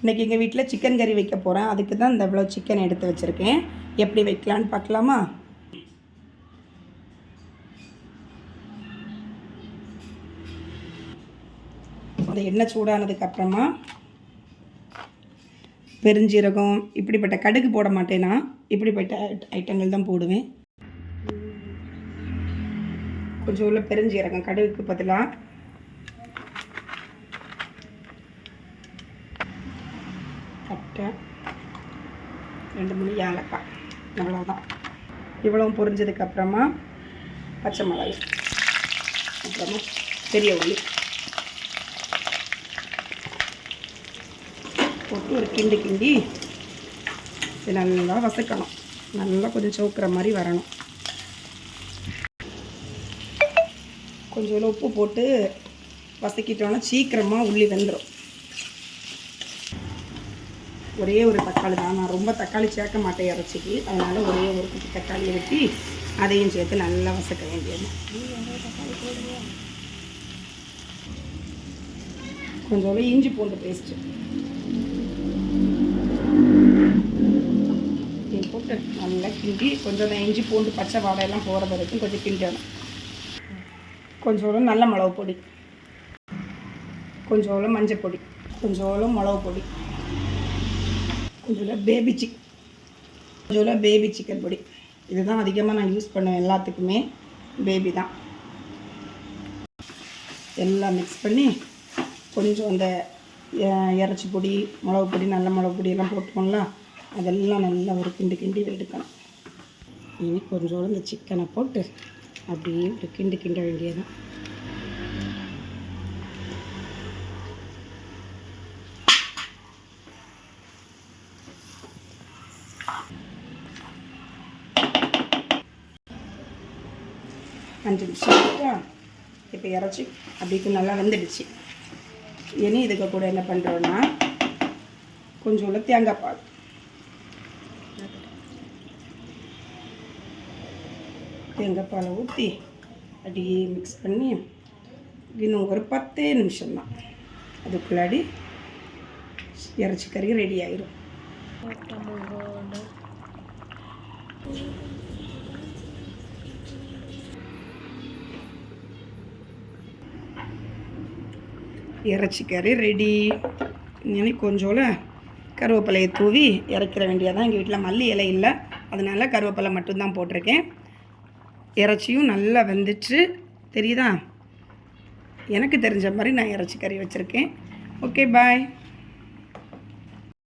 இன்றைக்கி எங்கள் வீட்டில் சிக்கன் கறி வைக்க போகிறேன் அதுக்கு தான் இந்த இவ்வளோ சிக்கன் எடுத்து வச்சுருக்கேன். எப்படி வைக்கலான்னு பார்க்கலாமா? அந்த எண்ணெய் சூடானதுக்கு அப்புறமா பெருஞ்சீரகம் இப்படிப்பட்ட கடுகு போட மாட்டேனா? இப்படிப்பட்ட ஐட்டங்கள் தான் போடுவேன். கொஞ்சம் உள்ள பெருஞ்சீரகம் கடுகுக்கு பதிலாக பட்டை ரெண்டு மூணு ஏலக்காய். அவ்வளோதான் இவ்வளவும் பொரிஞ்சதுக்கப்புறமா பச்சை மிளகு அப்புறமா பெரிய உள்ளி போட்டு ஒரு கிண்டு கிண்டி இது நல்லா வசக்கணும் நல்லா கொஞ்சம் சோக்குற மாதிரி வரணும். கொஞ்சம் உப்பு போட்டு வசக்கிட்டோன்னா சீக்கிரமாக உள்ளி வெந்துடும் ஒரே ஒரு தக்காளி தான். நான் ரொம்ப தக்காளி சேர்க்க மாட்டேன் இறைச்சிக்கு. அதனால் ஒரே ஒரு குட்டி தக்காளி வெட்டி அதையும் சேர்த்து நல்லா வசக்க வேண்டியது. கொஞ்சோட இஞ்சி பூண்டு பேஸ்ட்டு போட்டு நல்லா கிண்டி கொஞ்சம் இஞ்சி பூண்டு பச்சை வாடையெல்லாம் போகிற வரைக்கும் கொஞ்சம் கிண்டணும். கொஞ்சோளம் நல்ல மிளகு பொடி கொஞ்சோளம் மஞ்சள் பொடி கொஞ்சோளம் மிளகு பொடி இதில் பேபி சிக் இதில் பேபி சிக்கன் பொடி. இதுதான் அதிகமாக நான் யூஸ் பண்ணுவேன் எல்லாத்துக்குமே பேபி தான். எல்லாம் மிக்ஸ் பண்ணி கொஞ்சம் அந்த இறச்சி இறைச்சி பொடி மிளகு பொடி நல்ல மிளகு பொடி எல்லாம் போட்டுக்கோங்களா அதெல்லாம் நல்லா ஒரு கிண்டு கிண்டி எடுக்கணும். இனி கொஞ்சோடு இந்த சிக்கனை போட்டு அப்படியே ஒரு கிண்டு கிண்ட வேண்டியதான் அஞ்சு நிமிஷம் விட்டா இப்போ இறச்சி அப்படிக்கு நல்லா வெந்துடுச்சு. இனி இதுக்கு கூட என்ன பண்ணுறோன்னா கொஞ்சோண்டு தேங்காய் பால். தேங்காய் பாலை ஊற்றி அப்படியே மிக்ஸ் பண்ணி இன்னும் ஒரு பத்தே நிமிஷம்தான். அதுக்குள்ளாடி இறைச்சி கறி ரெடி ஆயிரும். இறைச்சி கறி ரெடி இன்னும் கொஞ்சோல கருவேப்பிலையை தூவி இறக்கிற வேண்டியதான் எங்கள் வீட்டில் மல்லி இலை இல்லை. அதனால் கருவேப்பிலை மட்டும்தான் போட்டிருக்கேன். இறைச்சியும் நல்லா வெந்துச்சு. தெரியுதா? எனக்கு தெரிஞ்ச மாதிரி நான் இறைச்சி கறி வச்சுருக்கேன். Okay bye